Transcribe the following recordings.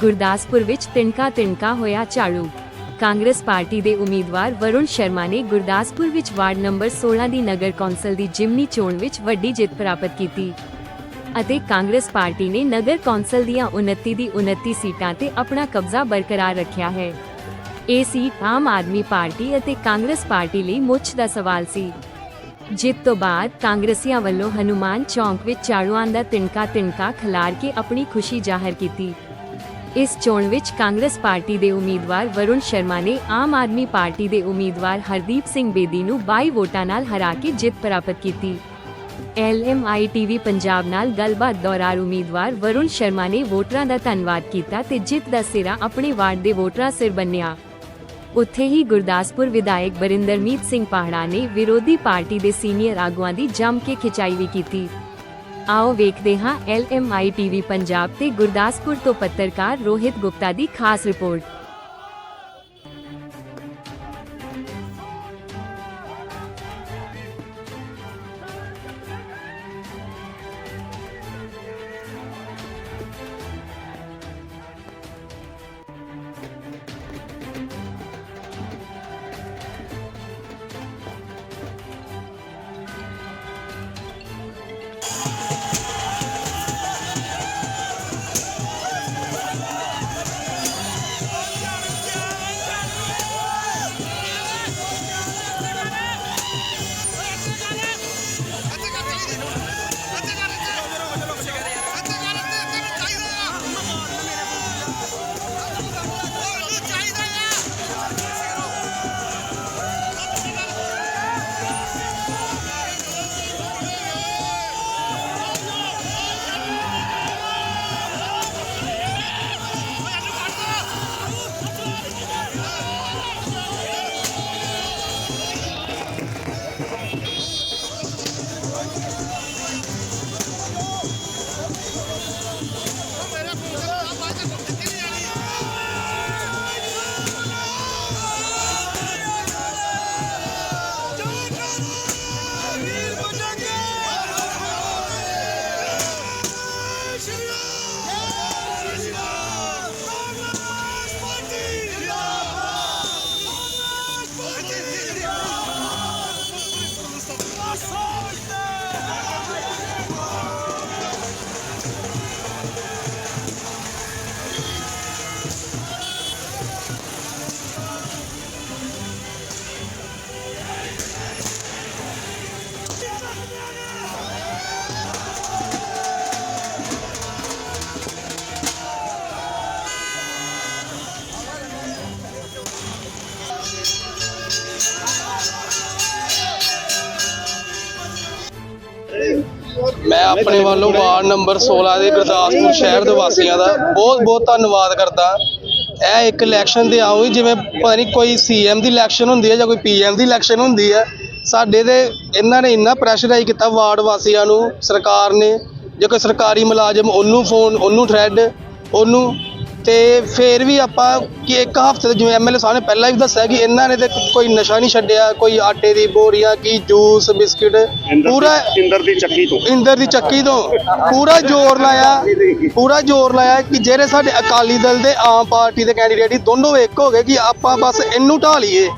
ਗੁਰਦਾਸਪੁਰ ਵਿੱਚ ਤਿਣਕਾ ਤਿਣਕਾ ਹੋਇਆ ਝਾੜੂ। ਕਾਂਗਰਸ ਪਾਰਟੀ ਦੇ ਉਮੀਦਵਾਰ ਵਰੁਣ ਸ਼ਰਮਾ ਨੇ ਗੁਰਦਾਸਪੁਰ ਵਿੱਚ ਵਾਰਡ ਨੰਬਰ 16 ਦੀ ਨਗਰ ਕੌਂਸਲ ਦੀ ਜਿਮਨੀ ਚੋਣ ਵਿੱਚ ਵੱਡੀ ਜਿੱਤ ਪ੍ਰਾਪਤ ਕੀਤੀ ਅਤੇ ਕਾਂਗਰਸ ਪਾਰਟੀ ਨੇ ਨਗਰ ਕੌਂਸਲ ਦੀਆਂ 29 ਦੀ 29 ਸੀਟਾਂ ਤੇ ਆਪਣਾ ਕਬਜ਼ਾ ਬਰਕਰਾਰ ਰੱਖਿਆ ਹੈ। ਇਹ ਸੀਟ ਆਮ ਆਦਮੀ ਪਾਰਟੀ ਅਤੇ ਕਾਂਗਰਸ ਪਾਰਟੀ ਲਈ ਮੁੱਛ ਦਾ ਸਵਾਲ ਸੀ। ਜਿੱਤ ਤੋਂ ਬਾਅਦ ਕਾਂਗਰਸੀਆਂ ਵੱਲੋਂ ਹਨੂਮਾਨ ਚੌਂਕ ਵਿੱਚ ਝਾੜੂਆਂ ਦਾ ਤਿਣਕਾ ਤਿਣਕਾ ਖਿਲਾਰ ਕੇ ਆਪਣੀ ਖੁਸ਼ੀ ਜ਼ਾਹਰ ਕੀਤੀ। ਇਸ ਚੋਣ ਵਿੱਚ ਕਾਂਗਰਸ ਪਾਰਟੀ ਦੇ ਉਮੀਦਵਾਰ ਵਰੁਣ ਸ਼ਰਮਾ ਨੇ ਆਮ ਆਦਮੀ ਪਾਰਟੀ ਦੇ ਉਮੀਦਵਾਰ ਹਰਦੀਪ ਸਿੰਘ ਬੇਦੀ ਨੂੰ 22 ਵੋਟਾਂ ਨਾਲ ਹਰਾ ਕੇ ਜਿੱਤ ਪ੍ਰਾਪਤ ਕੀਤੀ। ਐਲਐਮਆਈ ਟੀਵੀ ਪੰਜਾਬ ਨਾਲ ਗੱਲਬਾਤ ਦੌਰਾਨ ਉਮੀਦਵਾਰ ਵਰੁਣ ਸ਼ਰਮਾ ਨੇ ਵੋਟਰਾਂ ਦਾ ਧੰਨਵਾਦ ਕੀਤਾ ਤੇ ਜਿੱਤ ਦਾ ਸਿਰਾ ਆਪਣੇ ਵਾਰਡ ਦੇ ਵੋਟਰਾਂ ਸਿਰ ਬੰਨਿਆ। ਉੱਥੇ ਹੀ ਗੁਰਦਾਸਪੁਰ ਵਿਧਾਇਕ ਬਰਿੰਦਰਮੀਤ ਸਿੰਘ ਪਾਹੜਾ ਨੇ ਵਿਰੋਧੀ ਪਾਰਟੀ ਦੇ ਸੀਨੀਅਰ ਆਗੂਆਂ ਦੀ ਜੰਮ ਕੇ ਖਿਚਾਈ ਵੀ ਕੀਤੀ। ਆਓ ਵੇਖਦੇ ਹਾਂ ਐਲਐਮਆਈ ਟੀਵੀ ਪੰਜਾਬ ਤੇ ਗੁਰਦਾਸਪੁਰ ਤੋਂ ਪੱਤਰਕਾਰ ਰੋਹਿਤ ਗੁਪਤਾ ਦੀ ਖਾਸ ਰਿਪੋਰਟ। you know? ਮੈਂ ਆਪਣੇ ਵੱਲੋਂ ਵਾਰਡ ਨੰਬਰ 16 ਦੇ ਗੁਰਦਾਸਪੁਰ ਸ਼ਹਿਰ ਦੇ ਵਾਸੀਆਂ ਦਾ ਬਹੁਤ ਬਹੁਤ ਧੰਨਵਾਦ ਕਰਦਾ। ਇਹ ਇੱਕ ਇਲੈਕਸ਼ਨ ਦੇ ਆਉਂ ਜਿਵੇਂ ਪਤਾ ਨਹੀਂ ਕੋਈ ਸੀਐਮ ਦੀ ਇਲੈਕਸ਼ਨ ਹੁੰਦੀ ਹੈ ਜਾਂ ਕੋਈ ਪੀਐਮ ਦੀ ਇਲੈਕਸ਼ਨ ਹੁੰਦੀ ਹੈ। ਸਾਡੇ ਤੇ ਇਹਨਾਂ ਨੇ ਇੰਨਾ ਪ੍ਰੈਸ਼ਰਾਈਜ਼ ਕੀਤਾ ਵਾਰਡ ਵਾਸੀਆਂ ਨੂੰ, ਸਰਕਾਰ ਨੇ। ਜੇ ਕੋਈ ਸਰਕਾਰੀ ਮੁਲਾਜ਼ਮ, ਉਹਨੂੰ ਫੋਨ ਉਹਨੂੰ ਥ੍ਰੈਡ ਉਹਨੂੰ ਤੇ ਫੇਰ ਵੀ ਆਪਾਂ ਕਿ ਇੱਕ ਹਫ਼ਤੇ ਜਿਵੇਂ ਐਮਐਲਏ ਸਾਹਿਬ ਨੇ ਪਹਿਲਾਂ ਵੀ ਦੱਸਿਆ ਕਿ ਇਹਨਾਂ ਨੇ ਤੇ ਕੋਈ ਨਸ਼ਾ ਨਹੀਂ ਛੱਡਿਆ ਕੋਈ ਆਟੇ ਦੀ ਬੋਰੀਆਂ ਕੀ ਜੂਸ ਬਿਸਕਿਟ ਪੂਰਾ ਇੰਦਰ ਦੀ ਚੱਕੀ ਤੋਂ। ਇੰਦਰ ਦੀ ਚੱਕੀ ਤੋਂ ਪੂਰਾ ਜ਼ੋਰ ਲਾਇਆ ਪੂਰਾ ਜ਼ੋਰ ਲਾਇਆ ਕਿ ਜਿਹੜੇ ਸਾਡੇ ਅਕਾਲੀ ਦਲ ਦੇ ਆਮ ਪਾਰਟੀ ਦੇ ਕੈਂਡੀਡੇਟ ਹੀ ਦੋਨੋਂ ਇੱਕ ਹੋ ਗਏ ਕਿ ਆਪਾਂ ਬਸ ਇਹਨੂੰ ਢਾ ਲਈਏ।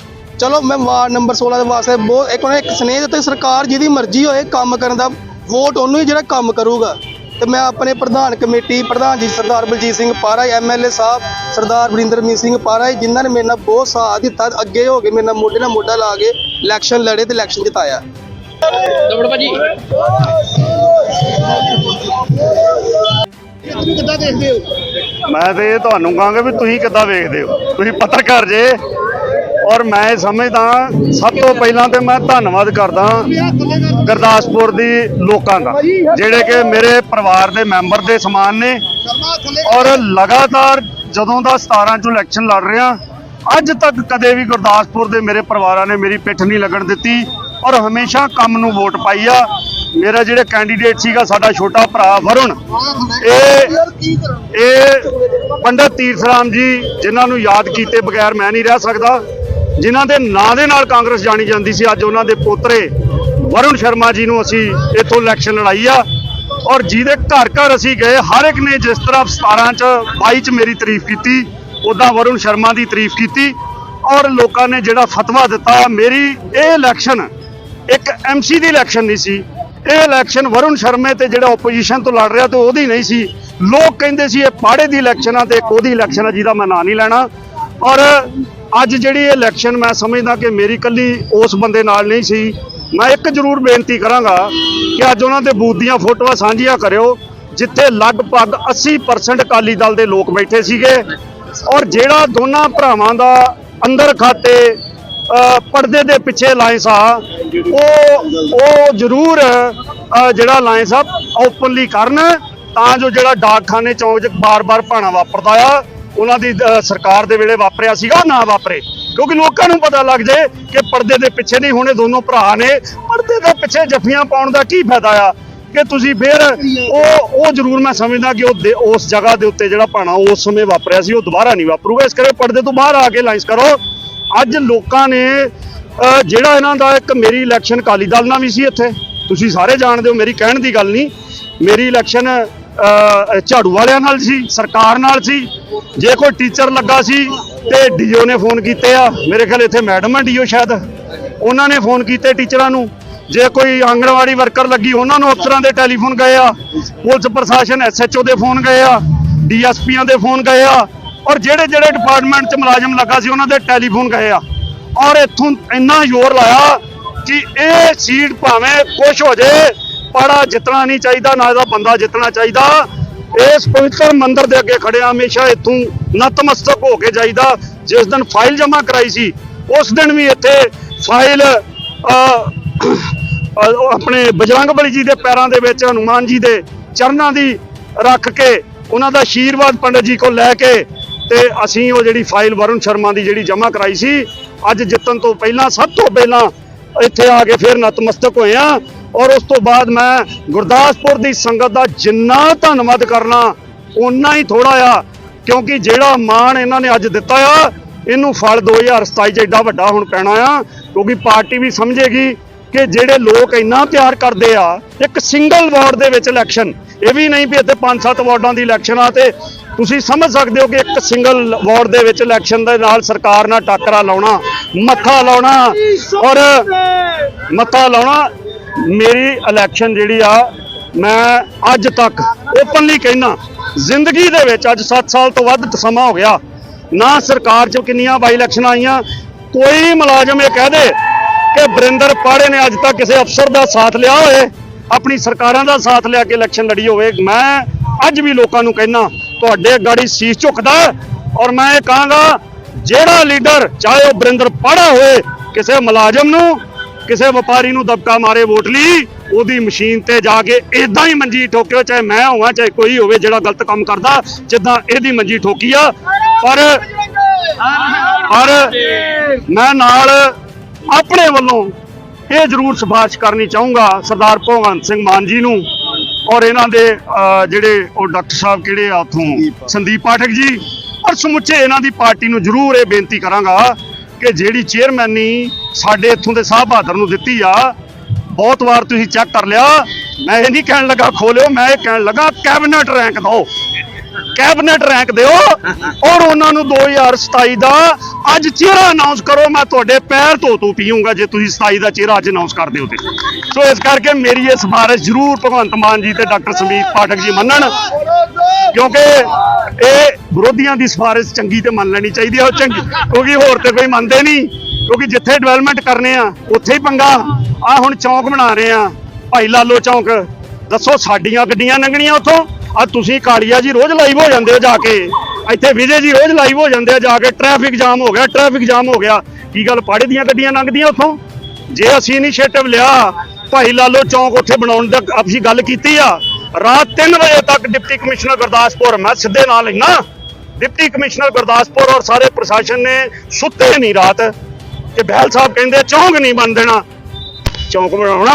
ਚਲੋ ਮੈਂ ਵਾਰਡ ਨੰਬਰ 16 ਦੇ ਵਾਸਤੇ ਬਹੁਤ ਇੱਕ ਉਹਨੇ ਇੱਕ ਸਨੇਹ ਦਿੱਤਾ ਸਰਕਾਰ ਜਿਹਦੀ ਮਰਜ਼ੀ ਹੋਏ ਕੰਮ ਕਰਨ ਦਾ ਵੋਟ ਉਹਨੂੰ ਹੀ ਜਿਹੜਾ ਕੰਮ ਕਰੂਗਾ। ਤੇ ਮੈਂ ਆਪਣੇ ਪ੍ਰਧਾਨ ਕਮੇਟੀ ਪ੍ਰਧਾਨ ਜੀ ਸਰਦਾਰ ਬਲਜੀਤ ਸਿੰਘ ਪਾਰਾ ਐਮਐਲਏ ਸਾਹਿਬ ਸਰਦਾਰ ਵਰਿੰਦਰਮੀਤ ਸਿੰਘ ਪਾਰਾ ਜਿਨ੍ਹਾਂ ਨੇ ਮੇਰੇ ਨਾਲ ਬਹੁਤ ਸਾਥ ਦਿੱਤਾ ਅੱਗੇ ਹੋ ਕੇ ਮੇਰੇ ਨਾਲ ਮੋਢੇ ਨਾਲ ਮੋਢਾ ਲਾ ਕੇ ਇਲੈਕਸ਼ਨ ਲੜੇ ਤੇ ਇਲੈਕਸ਼ਨ ਜਿਤਾਇਆ। ਮੈਂ ਤੇ ਇਹ ਤੁਹਾਨੂੰ ਕਹਾਂਗਾ ਵੀ ਤੁਸੀਂ ਕਿੱਦਾਂ ਵੇਖਦੇ ਹੋ? ਤੁਸੀਂ ਪਤਾ ਕਰ ਜੇ। ਔਰ ਮੈਂ ਇਹ ਸਮਝਦਾ ਸਭ ਤੋਂ ਪਹਿਲਾਂ ਤੇ ਮੈਂ ਧੰਨਵਾਦ ਕਰਦਾ ਗੁਰਦਾਸਪੁਰ ਦੀ ਲੋਕਾਂ ਦਾ, ਜਿਹੜੇ ਕਿ ਮੇਰੇ ਪਰਿਵਾਰ ਦੇ ਮੈਂਬਰ ਦੇ ਸਮਾਨ ਨੇ ਔਰ ਲਗਾਤਾਰ ਜਦੋਂ ਦਾ 17 ਚੋਂ ਇਲੈਕਸ਼ਨ ਲੜ ਰਿਹਾ, ਅੱਜ ਤੱਕ ਕਦੇ ਵੀ ਗੁਰਦਾਸਪੁਰ ਦੇ ਮੇਰੇ ਪਰਿਵਾਰਾਂ ਨੇ ਮੇਰੀ ਪਿੱਠ ਨਹੀਂ ਲੱਗਣ ਦਿੱਤੀ ਔਰ ਹਮੇਸ਼ਾ ਕੰਮ ਨੂੰ ਵੋਟ ਪਾਈ ਆ। ਮੇਰਾ ਜਿਹੜਾ ਕੈਂਡੀਡੇਟ ਸੀਗਾ ਸਾਡਾ ਛੋਟਾ ਭਰਾ ਵਰੁਣ, ਇਹ ਇਹ ਪੰਡਤ ਤੀਰਥ ਰਾਮ ਜੀ, ਜਿਨ੍ਹਾਂ ਨੂੰ ਯਾਦ ਕੀਤੇ ਬਗੈਰ ਮੈਂ ਨਹੀਂ ਰਹਿ ਸਕਦਾ। ਜਿਨ੍ਹਾਂ ਦੇ ਨਾਂ ਦੇ ਨਾਲ ਕਾਂਗਰਸ ਜਾਣੀ ਜਾਂਦੀ ਸੀ, ਅੱਜ ਉਹਨਾਂ ਦੇ ਪੋਤਰੇ ਵਰੁਣ ਸ਼ਰਮਾ ਜੀ ਨੂੰ ਅਸੀਂ ਇੱਥੋਂ ਇਲੈਕਸ਼ਨ ਲੜਾਈ ਆ। ਔਰ ਜਿਹਦੇ ਘਰ ਘਰ ਅਸੀਂ ਗਏ, ਹਰ ਇੱਕ ਨੇ ਜਿਸ ਤਰ੍ਹਾਂ 17 ਚ 22 ਚ ਮੇਰੀ ਤਾਰੀਫ ਕੀਤੀ ਉਦਾਂ ਵਰੁਣ ਸ਼ਰਮਾ ਦੀ ਤਾਰੀਫ ਕੀਤੀ। ਔਰ ਲੋਕਾਂ ਨੇ ਜਿਹੜਾ ਫਤਵਾ ਦਿੱਤਾ, ਮੇਰੀ ਇਹ ਇਲੈਕਸ਼ਨ ਇੱਕ ਐਮਸੀ ਦੀ ਇਲੈਕਸ਼ਨ ਨਹੀਂ ਸੀ। ਇਹ ਇਲੈਕਸ਼ਨ ਵਰੁਣ ਸ਼ਰਮੇ ਤੇ ਜਿਹੜਾ ਆਪੋਜੀਸ਼ਨ ਤੋਂ ਲੜ ਰਿਹਾ ਤੇ ਉਹਦੀ ਨਹੀਂ ਸੀ। ਲੋਕ ਕਹਿੰਦੇ ਸੀ ਇਹ ਪਾੜੇ ਦੀ ਇਲੈਕਸ਼ਨ ਆ ਤੇ ਇੱਕ ਉਹਦੀ ਇਲੈਕਸ਼ਨ ਆ ਜਿਹਦਾ ਮੈਂ ਨਾਂ ਨਹੀਂ ਲੈਣਾ। ਔਰ ਅੱਜ ਜਿਹੜੀ ਇਲੈਕਸ਼ਨ ਮੈਂ ਸਮਝਦਾ ਕਿ ਮੇਰੀ ਕੱਲੀ ਉਸ ਬੰਦੇ ਨਾਲ ਨਹੀਂ ਸੀ। ਮੈਂ ਇੱਕ ਜ਼ਰੂਰ ਬੇਨਤੀ ਕਰਾਂਗਾ ਕਿ ਅੱਜ ਉਹਨਾਂ ਦੇ ਬੂਥ ਦੀਆਂ ਫੋਟੋਆਂ ਸਾਂਝੀਆਂ ਕਰਿਓ ਜਿੱਥੇ ਲਗਭਗ 80% ਅਕਾਲੀ ਦਲ ਦੇ ਲੋਕ ਬੈਠੇ ਸੀਗੇ ਔਰ ਜਿਹੜਾ ਦੋਨਾਂ ਭਰਾਵਾਂ ਦਾ ਅੰਦਰ ਖਾਤੇ ਅ, ਪਰਦੇ ਦੇ ਪਿੱਛੇ ਅਲਾਈਅੰਸ ਆ ਉਹ ਉਹ ਜ਼ਰੂਰ ਜਿਹੜਾ ਅਲਾਈਅੰਸ ਆ ਓਪਨਲੀ ਕਰਨ ਤਾਂ ਜੋ ਜਿਹੜਾ ਡਾਕਖਾਨੇ ਚੌਂਕ 'ਚ ਬਾਰ-ਬਾਰ ਭਾਣਾ ਵਾਪਰਦਾ ਆ। ਉਹਨਾਂ ਦੀ ਸਰਕਾਰ ਦੇ ਵੇਲੇ ਵਾਪਰਿਆ ਸੀਗਾ, ਨਾ ਵਾਪਰੇ। ਕਿਉਂਕਿ ਲੋਕਾਂ ਨੂੰ ਪਤਾ ਲੱਗ ਜਾਏ ਕਿ ਪਰਦੇ ਦੇ ਪਿੱਛੇ ਨਹੀਂ, ਹੋਣੇ ਦੋਨੋਂ ਭਰਾ ਨੇ ਪਰਦੇ ਦੇ ਪਿੱਛੇ ਜੱਫੀਆਂ ਪਾਉਣ ਦਾ ਕੀ ਫਾਇਦਾ ਆ? ਕਿ ਤੁਸੀਂ ਫਿਰ ਉਹ ਉਹ ਜ਼ਰੂਰ ਮੈਂ ਸਮਝਦਾ ਕਿ ਉਹ ਦੇ- ਉਸ ਜਗ੍ਹਾ ਦੇ ਉੱਤੇ ਜਿਹੜਾ ਭਾਣਾ ਉਸ ਸਮੇਂ ਵਾਪਰਿਆ ਸੀ, ਉਹ ਦੁਬਾਰਾ ਨਹੀਂ ਵਾਪਰੂਗਾ। ਇਸ ਕਰਕੇ ਪਰਦੇ ਤੋਂ ਬਾਹਰ ਆ ਕੇ ਲਾਈਨਸ ਕਰੋ। ਅੱਜ ਲੋਕਾਂ ਨੇ ਜਿਹੜਾ ਇਹਨਾਂ ਦਾ ਇੱਕ ਮੇਰੀ ਇਲੈਕਸ਼ਨ ਅਕਾਲੀ ਦਲ ਨਾਲ ਵੀ ਸੀ ਇੱਥੇ। ਤੁਸੀਂ ਸਾਰੇ ਜਾਣਦੇ ਹੋ, ਮੇਰੀ ਕਹਿਣ ਦੀ ਗੱਲ ਨਹੀਂ। ਮੇਰੀ ਇਲੈਕਸ਼ਨ ਝਾੜੂ ਵਾਲਿਆਂ ਨਾਲ ਸੀ, ਸਰਕਾਰ ਨਾਲ ਸੀ। ਜੇ ਕੋਈ ਟੀਚਰ ਲੱਗਾ ਸੀ ਤੇ ਡੀਓ ਨੇ ਫੋਨ ਕੀਤੇ ਆ। ਮੇਰੇ ਖਿਆਲ ਇੱਥੇ ਮੈਡਮ ਆ ਡੀਓ ਸ਼ਾਇਦ। ਉਹਨਾਂ ਨੇ ਫੋਨ ਕੀਤੇ ਟੀਚਰਾਂ ਨੂੰ। ਜੇ ਕੋਈ ਆਂਗਣਵਾੜੀ ਵਰਕਰ ਲੱਗੀ, ਉਹਨਾਂ ਨੂੰ ਅਫਸਰਾਂ ਦੇ ਟੈਲੀਫੋਨ ਗਏ ਆ। ਪੁਲਿਸ ਪ੍ਰਸ਼ਾਸਨ, ਐਸਐਚਓ ਦੇ ਫੋਨ ਗਏ ਆ। ਡੀਐਸਪੀਆਂ ਦੇ ਫੋਨ ਗਏ ਆ। ਔਰ ਜਿਹੜੇ ਜਿਹੜੇ ਡਿਪਾਰਟਮੈਂਟ 'ਚ ਮੁਲਾਜ਼ਮ ਲੱਗਾ ਸੀ, ਉਹਨਾਂ ਦੇ ਟੈਲੀਫੋਨ ਗਏ ਆ। ਔਰ ਇੱਥੋਂ ਇੰਨਾ ਜ਼ੋਰ ਲਾਇਆ ਕਿ ਇਹ ਸੀਟ ਭਾਵੇਂ ਕੁਛ ਹੋ ਜੇ ਪਾੜਾ ਜਿੱਤਣਾ ਨਹੀਂ ਚਾਹੀਦਾ, ਨਾ ਇਹਦਾ ਬੰਦਾ ਜਿੱਤਣਾ ਚਾਹੀਦਾ। ਇਸ ਪਵਿੱਤਰ ਮੰਦਰ ਦੇ ਅੱਗੇ ਖੜਿਆ ਹਮੇਸ਼ਾ ਇੱਥੋਂ ਨਤਮਸਤਕ ਹੋ ਕੇ ਜਾਈਦਾ। ਜਿਸ ਦਿਨ ਫਾਈਲ ਜਮ੍ਹਾਂ ਕਰਾਈ ਸੀ, ਉਸ ਦਿਨ ਵੀ ਇੱਥੇ ਫਾਈਲ ਆਪਣੇ ਬਜਰੰਗ ਬਲੀ ਜੀ ਦੇ ਪੈਰਾਂ ਦੇ ਵਿੱਚ, ਹਨੂਮਾਨ ਜੀ ਦੇ ਚਰਨਾਂ ਦੀ ਰੱਖ ਕੇ ਉਹਨਾਂ ਦਾ ਆਸ਼ੀਰਵਾਦ ਪੰਡਤ ਜੀ ਕੋਲ ਲੈ ਕੇ ਤੇ ਅਸੀਂ ਉਹ ਜਿਹੜੀ ਫਾਈਲ ਵਰੁਣ ਸ਼ਰਮਾ ਦੀ ਜਿਹੜੀ ਜਮ੍ਹਾਂ ਕਰਾਈ ਸੀ, ਅੱਜ ਜਿੱਤਣ ਤੋਂ ਪਹਿਲਾਂ, ਸਭ ਤੋਂ ਪਹਿਲਾਂ ਇੱਥੇ ਆ ਕੇ ਫਿਰ ਨਤਮਸਤਕ ਹੋਏ ਆ। ਔਰ ਉਸ ਤੋਂ ਬਾਅਦ ਮੈਂ ਗੁਰਦਾਸਪੁਰ ਦੀ ਸੰਗਤ ਦਾ ਜਿੰਨਾ ਧੰਨਵਾਦ ਕਰਨਾ ਉਨਾ ਹੀ ਥੋੜਾ ਆ। ਕਿਉਂਕਿ ਜਿਹੜਾ ਮਾਣ ਇਹਨਾਂ ਨੇ ਅੱਜ ਦਿੱਤਾ ਆ, ਇਹਨੂੰ ਫਲ 2027 ਚ ਐਡਾ ਵੱਡਾ ਹੁਣ ਪੈਣਾ ਆ। ਕਿਉਂਕਿ ਪਾਰਟੀ ਵੀ ਸਮਝੇਗੀ ਕਿ ਜਿਹੜੇ ਲੋਕ ਇੰਨਾ ਪਿਆਰ ਕਰਦੇ ਆ, ਇੱਕ ਸਿੰਗਲ ਵਾਰਡ ਦੇ ਵਿੱਚ ਇਲੈਕਸ਼ਨ, ਇਹ ਵੀ ਨਹੀਂ ਵੀ ਇੱਥੇ 5-7 ਵਾਰਡਾਂ ਦੀ ਇਲੈਕਸ਼ਨ ਆ ਤੇ ਤੁਸੀਂ ਸਮਝ ਸਕਦੇ ਹੋ ਕਿ ਇੱਕ ਸਿੰਗਲ ਵਾਰਡ ਦੇ ਵਿੱਚ ਇਲੈਕਸ਼ਨ ਦੇ ਨਾਲ ਸਰਕਾਰ ਨਾਲ ਟੱਕਰਾ ਲਾਉਣਾ ਮੱਥਾ ਲਾਉਣਾ ਔਰ ਮੱਥਾ ਲਾਉਣਾ ਮੇਰੀ ਇਲੈਕਸ਼ਨ ਜਿਹੜੀ ਆ ਮੈਂ ਅੱਜ ਤੱਕ ਓਪਨਲੀ ਕਹਿਣਾ ਜ਼ਿੰਦਗੀ ਦੇ ਵਿੱਚ ਅੱਜ 7 ਸਾਲ ਤੋਂ ਵੱਧ ਸਮਾਂ ਹੋ ਗਿਆ। ਨਾ ਸਰਕਾਰ 'ਚ ਕਿੰਨੀਆਂ ਬਾਈ ਇਲੈਕਸ਼ਨਾਂ ਆਈਆਂ ਕੋਈ ਮੁਲਾਜ਼ਮ ਇਹ ਕਹਿ ਦੇ ਕਿ ਬਰਿੰਦਰ ਪਾੜੇ ਨੇ ਅੱਜ ਤੱਕ ਕਿਸੇ ਅਫਸਰ ਦਾ ਸਾਥ ਲਿਆ ਹੋਏ ਆਪਣੀ ਸਰਕਾਰਾਂ ਦਾ ਸਾਥ ਲਿਆ ਕੇ ਇਲੈਕਸ਼ਨ ਲੜੀ ਹੋਵੇ। ਮੈਂ ਅੱਜ ਵੀ ਲੋਕਾਂ ਨੂੰ ਕਹਿਣਾ ਤੁਹਾਡੇ ਗਾੜੀ ਸੀਸ ਝੁਕਦਾ ਔਰ ਮੈਂ ਇਹ ਕਹਾਂਗਾ ਜਿਹੜਾ ਲੀਡਰ, ਚਾਹੇ ਉਹ ਬਰਿੰਦਰ ਪਾੜਾ ਹੋਏ, ਕਿਸੇ ਮੁਲਾਜ਼ਮ ਨੂੰ, ਕਿਸੇ ਵਪਾਰੀ ਨੂੰ ਦਬਕਾ ਮਾਰੇ ਵੋਟ ਲਈ, ਉਹਦੀ ਮਸ਼ੀਨ ਤੇ ਜਾ ਕੇ ਇਦਾਂ ਹੀ ਮੰਜੀ ਠੋਕਿਓ ਚਾਹੇ ਮੈਂ ਹੋਵਾਂ, ਚਾਹੇ ਕੋਈ ਹੋਵੇ, ਜਿਹੜਾ ਗਲਤ ਕੰਮ ਕਰਦਾ, ਜਿੱਦਾਂ ਇਹਦੀ ਮੰਜੀ ਠੋਕੀ ਆ। ਪਰ ਔਰ ਮੈਂ ਨਾਲ ਆਪਣੇ ਵੱਲੋਂ ਇਹ ਜ਼ਰੂਰ ਸਿਫਾਰਿਸ਼ ਕਰਨੀ ਚਾਹੂੰਗਾ ਸਰਦਾਰ ਭਗਵੰਤ ਸਿੰਘ ਮਾਨ ਜੀ ਨੂੰ ਔਰ ਇਹਨਾਂ ਦੇ ਜਿਹੜੇ ਉਹ ਡਾਕਟਰ ਸਾਹਿਬ ਕਿਹੜੇ ਆ ਉਥੋਂ? ਸੰਦੀਪ ਪਾਠਕ ਜੀ। ਔਰ ਸਮੁੱਚੇ ਇਹਨਾਂ ਦੀ ਪਾਰਟੀ ਨੂੰ ਜ਼ਰੂਰ ਇਹ ਬੇਨਤੀ ਕਰਾਂਗਾ ਕਿ ਜਿਹੜੀ ਚੇਅਰਮੈਨੀ ਸਾਡੇ ਇੱਥੋਂ ਦੇ ਸਾਹਿਬ ਬਹਾਦਰ ਨੂੰ ਦਿੱਤੀ ਆ, ਬਹੁਤ ਵਾਰ ਤੁਸੀਂ ਚੈੱਕ ਕਰ ਲਿਆ। ਮੈਂ ਇਹ ਨਹੀਂ ਕਹਿਣ ਲੱਗਾ ਖੋਲਿਓ, ਮੈਂ ਇਹ ਕਹਿਣ ਲੱਗਾ ਕੈਬਨਿਟ ਰੈਂਕ ਦਿਓ। ਕੈਬਨਿਟ ਰੈਂਕ ਦਿਓ। ਔਰ ਉਹਨਾਂ ਨੂੰ 2027 ਦਾ ਅੱਜ ਚਿਹਰਾ ਅਨਾਉਂਸ ਕਰੋ, ਮੈਂ ਤੁਹਾਡੇ ਪੈਰ ਧੋ ਧੋ ਪੀਊਂਗਾ ਜੇ ਤੁਸੀਂ 27 ਦਾ ਚਿਹਰਾ ਅੱਜ ਅਨਾਉਂਸ ਕਰ ਦਿਓ ਤੇ। ਸੋ ਇਸ ਕਰਕੇ ਮੇਰੀ ਇਹ ਸਿਫਾਰਿਸ਼ ਜ਼ਰੂਰ ਭਗਵੰਤ ਮਾਨ ਜੀ ਤੇ ਡਾਕਟਰ ਸੰਦੀਪ ਪਾਠਕ ਜੀ ਮੰਨਣ, ਕਿਉਂਕਿ ਇਹ ਵਿਰੋਧੀਆਂ ਦੀ ਸਿਫਾਰਿਸ਼ ਚੰਗੀ ਤੇ ਮੰਨ ਲੈਣੀ ਚਾਹੀਦੀ ਹੈ ਉਹ ਚੰਗੀ, ਕਿਉਂਕਿ ਹੋਰ ਤੇ ਕੋਈ ਮੰਨਦੇ ਨਹੀਂ, ਕਿਉਂਕਿ ਜਿੱਥੇ ਡਿਵੈਲਪਮੈਂਟ ਕਰਨੇ ਆ, ਉੱਥੇ ਹੀ ਪੰਗਾ। ਆ ਹੁਣ ਚੌਂਕ ਬਣਾ ਰਹੇ ਆ, ਭਾਈ ਲਾਲੋ ਚੌਂਕ। ਦੱਸੋ ਸਾਡੀਆਂ ਗੱਡੀਆਂ ਲੰਘਣੀਆਂ ਉੱਥੋਂ? ਆ ਤੁਸੀਂ ਕਾਲੀਆ ਜੀ ਰੋਜ਼ ਲਾਈਵ ਹੋ ਜਾਂਦੇ ਹੋ ਜਾ ਕੇ। ਇੱਥੇ ਵਿਜੇ ਜੀ ਰੋਜ਼ ਲਾਈਵ ਹੋ ਜਾਂਦੇ ਆ ਜਾ ਕੇ। ਟ੍ਰੈਫਿਕ ਜਾਮ ਹੋ ਗਿਆ, ਟ੍ਰੈਫਿਕ ਜਾਮ ਹੋ ਗਿਆ। ਕੀ ਗੱਲ, ਪਾੜੇ ਦੀਆਂ ਗੱਡੀਆਂ ਲੰਘਦੀਆਂ ਉੱਥੋਂ? ਜੇ ਅਸੀਂ ਇਨੀਸ਼ੀਏਟਿਵ ਲਿਆ, ਭਾਈ ਲਾਲੋ ਚੌਂਕ ਉੱਥੇ ਬਣਾਉਣ ਦਾ ਅਸੀਂ ਗੱਲ ਕੀਤੀ ਆ। ਰਾਤ 3 ਵਜੇ ਤੱਕ ਡਿਪਟੀ ਕਮਿਸ਼ਨਰ ਗੁਰਦਾਸਪੁਰ, ਮੈਂ ਸਿੱਧੇ ਨਾਲ ਹੀ ਨਾ ਡਿਪਟੀ ਕਮਿਸ਼ਨਰ ਗੁਰਦਾਸਪੁਰ ਔਰ ਸਾਰੇ ਪ੍ਰਸ਼ਾਸਨ ਨੇ ਸੁੱਤੇ ਨਹੀਂ ਰਾਤ। ਕਿ ਬਹਿਲ ਸਾਹਿਬ ਕਹਿੰਦੇ ਚੌਂਕ ਨਹੀਂ ਬਣ ਦੇਣਾ। ਚੌਂਕ ਬਣਾਉਣਾ।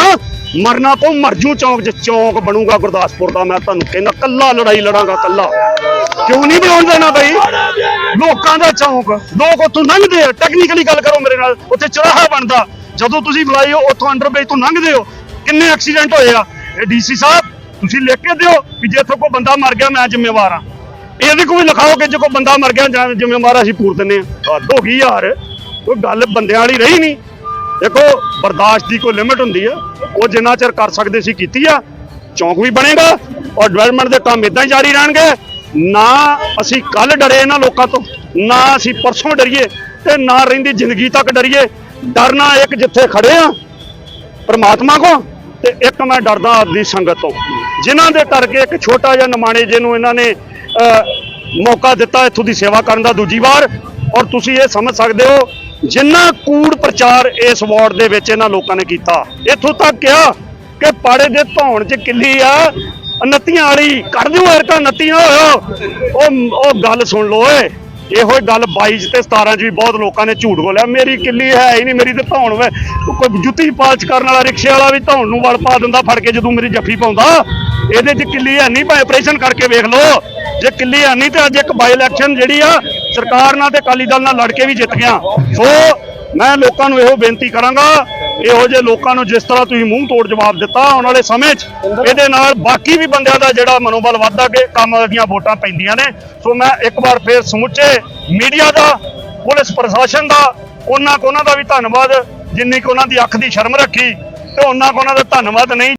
ਮਰਨਾ ਪਊ ਮਰਜੂ ਚੌਂਕ 'ਚ ਚੌਂਕ ਬਣੂਗਾ ਗੁਰਦਾਸਪੁਰ ਦਾ, ਮੈਂ ਤੁਹਾਨੂੰ ਕਹਿੰਦਾ ਕੱਲਾ ਲੜਾਈ ਲੜਾਂਗਾ ਕੱਲਾ। ਕਿਉਂ ਨਹੀਂ ਬਣਾਉਣ ਦੇਣਾ ਬਈ? ਲੋਕਾਂ ਦਾ ਚੌਂਕ, ਲੋਕ ਉੱਥੋਂ ਲੰਘਦੇ ਆ। ਟੈਕਨੀਕਲੀ ਗੱਲ ਕਰੋ ਮੇਰੇ ਨਾਲ, ਉੱਥੇ ਚੌਰਾਹਾ ਬਣਦਾ। ਜਦੋਂ ਤੁਸੀਂ ਬੁਲਾਈ ਹੋ, ਉੱਥੋਂ ਅੰਡਰਬ੍ਰਿਜ ਤੋਂ ਲੰਘਦੇ ਹੋ, ਕਿੰਨੇ ਐਕਸੀਡੈਂਟ ਹੋਏ ਆ? ਇਹ ਡੀਸੀ ਸਾਹਿਬ, ਤੁਸੀਂ ਲਿਖ ਕੇ ਦਿਓ ਵੀ ਜੇ ਇੱਥੋਂ ਕੋਈ ਬੰਦਾ ਮਰ ਗਿਆ, ਮੈਂ ਜ਼ਿੰਮੇਵਾਰ ਹਾਂ ਇਹਦੇ ਕੋਈ ਲਿਖਾਓ ਕਿ ਜੇ ਕੋਈ ਬੰਦਾ ਮਰ ਗਿਆ, ਜਾਂ ਜ਼ਿੰਮੇਵਾਰ ਅਸੀਂ ਪੂਰ ਦਿੰਨੇ ਆ। ਹੱਦ ਹੋ ਗਈ ਯਾਰ। ਕੋਈ ਗੱਲ ਬੰਦਿਆਂ ਵਾਲੀ ਰਹੀ ਨਹੀਂ। ਦੇਖੋ, ਬਰਦਾਸ਼ਤ ਦੀ ਕੋਈ ਲਿਮਿਟ ਹੁੰਦੀ ਆ। ਉਹ ਜਿੰਨਾ ਚਿਰ ਕਰ ਸਕਦੇ ਸੀ ਕੀਤੀ ਆ, ਚੌਂਕ ਵੀ ਬਣੇਗਾ ਔਰ ਡਿਵੈਲਪਮੈਂਟ ਦੇ ਕੰਮ ਇਦਾਂ ਹੀ ਜਾਰੀ ਰਹਿਣਗੇ। ਨਾ ਅਸੀਂ ਕੱਲ ਡਰੇ ਇਹਨਾਂ ਲੋਕਾਂ ਤੋਂ, ਨਾ ਅਸੀਂ ਪਰਸੋਂ ਡਰੀਏ ਤੇ ਨਾ ਰਹਿੰਦੀ ਜ਼ਿੰਦਗੀ ਤੱਕ ਡਰੀਏ। ਡਰਨਾ ਇੱਕ ਜਿੱਥੇ ਖੜੇ ਆ, ਪਰਮਾਤਮਾ ਕੋ ਤੇ ਇੱਕ ਮੈਂ ਡਰਦਾ ਆਪਦੀ ਸੰਗਤ ਤੋਂ। ਜਿਨ੍ਹਾਂ ਦੇ ਕਰਕੇ ਇੱਕ ਛੋਟਾ ਜਿਹਾ ਨਮਾਣੇ ਜਿਹਨੂੰ ਇਹਨਾਂ ਨੇ ਮੌਕਾ ਦਿੱਤਾ ਇੱਥੋਂ ਦੀ ਸੇਵਾ ਕਰਨ ਦਾ ਦੂਜੀ ਵਾਰ, ਔਰ ਤੁਸੀਂ ਇਹ ਸਮਝ ਸਕਦੇ ਹੋ ਜਿੰਨਾ ਕੂੜ ਪ੍ਰਚਾਰ ਇਸ ਵਾਰਡ ਦੇ ਵਿੱਚ ਇਹਨਾਂ ਲੋਕਾਂ ਨੇ ਕੀਤਾ, ਇੱਥੋਂ ਤੱਕ ਕਿਹਾ ਕਿ ਪਾੜੇ ਦੇ ਧੌਣ 'ਚ ਕਿੱਲੀ ਆ, ਨੱਤੀਆਂ ਵਾਲੀ ਕਰ ਦਿਓ ਐਰਕਾ ਨੱਤੀਆਂ ਹੋਇਓ। ਉਹ ਉਹ ਗੱਲ ਸੁਣ ਲਓ ਏ ਇਹੋ ਹੀ ਗੱਲ 22 'ਚ ਤੇ 17 'ਚ ਵੀ ਬਹੁਤ ਲੋਕਾਂ ਨੇ ਝੂਠ ਬੋਲਿਆ, ਮੇਰੀ ਕਿੱਲੀ ਹੈ ਹੀ ਨਹੀਂ, ਮੇਰੀ ਤੇ ਧੌਣ ਵੇ, ਕੋਈ ਜੁੱਤੀ ਪਾਲਚ ਕਰਨ ਵਾਲਾ ਰਿਕਸ਼ੇ ਵਾਲਾ ਵੀ ਧੌਣ ਨੂੰ ਵਲ ਪਾ ਦਿੰਦਾ ਫੜ ਕੇ ਜਦੋਂ ਮੇਰੀ ਜੱਫੀ ਪਾਉਂਦਾ। ਇਹਦੇ 'ਚ ਕਿੱਲੀ ਹੈ ਨਹੀਂ ਭਾਵੇਂ ਆਪਰੇਸ਼ਨ ਕਰਕੇ ਵੇਖ ਲਓ। ਜੇ ਕਿੱਲੀ ਹੈ ਨਹੀਂ ਤੇ ਅੱਜ ਇੱਕ ਬਾਈ ਇਲੈਕਸ਼ਨ ਜਿਹੜੀ ਆ ਸਰਕਾਰ ਨਾਲ ਤੇ ਅਕਾਲੀ ਦਲ ਨਾਲ ਲੜ ਕੇ ਵੀ ਜਿੱਤ ਗਿਆ। ਸੋ ਮੈਂ ਲੋਕਾਂ ਨੂੰ ਇਹੋ ਬੇਨਤੀ ਕਰਾਂਗਾ, ਇਹੋ ਜਿਹੇ ਲੋਕਾਂ ਨੂੰ ਜਿਸ ਤਰ੍ਹਾਂ ਤੁਸੀਂ ਮੂੰਹ ਤੋੜ ਜਵਾਬ ਦਿੱਤਾ ਆਉਣ ਵਾਲੇ ਸਮੇਂ 'ਚ, ਇਹਦੇ ਨਾਲ ਬਾਕੀ ਵੀ ਬੰਦਿਆਂ ਦਾ ਜਿਹੜਾ ਮਨੋਬਲ ਵੱਧਦਾ ਕਿ ਕੰਮ ਦੀਆਂ ਵੋਟਾਂ ਪੈਂਦੀਆਂ ਨੇ। ਸੋ ਮੈਂ ਇੱਕ ਵਾਰ ਫੇਰ ਸਮੁੱਚੇ ਮੀਡੀਆ ਦਾ, ਪੁਲਿਸ ਪ੍ਰਸ਼ਾਸਨ ਦਾ, ਉਹਨਾਂ ਕੋ ਉਹਨਾਂ ਦਾ ਵੀ ਧੰਨਵਾਦ, ਜਿੰਨੀ ਕੁ ਉਹਨਾਂ ਦੀ ਅੱਖ ਦੀ ਸ਼ਰਮ ਰੱਖੀ ਤੇ ਉਹਨਾਂ ਕੋ ਉਹਨਾਂ ਦਾ ਧੰਨਵਾਦ ਨਹੀਂ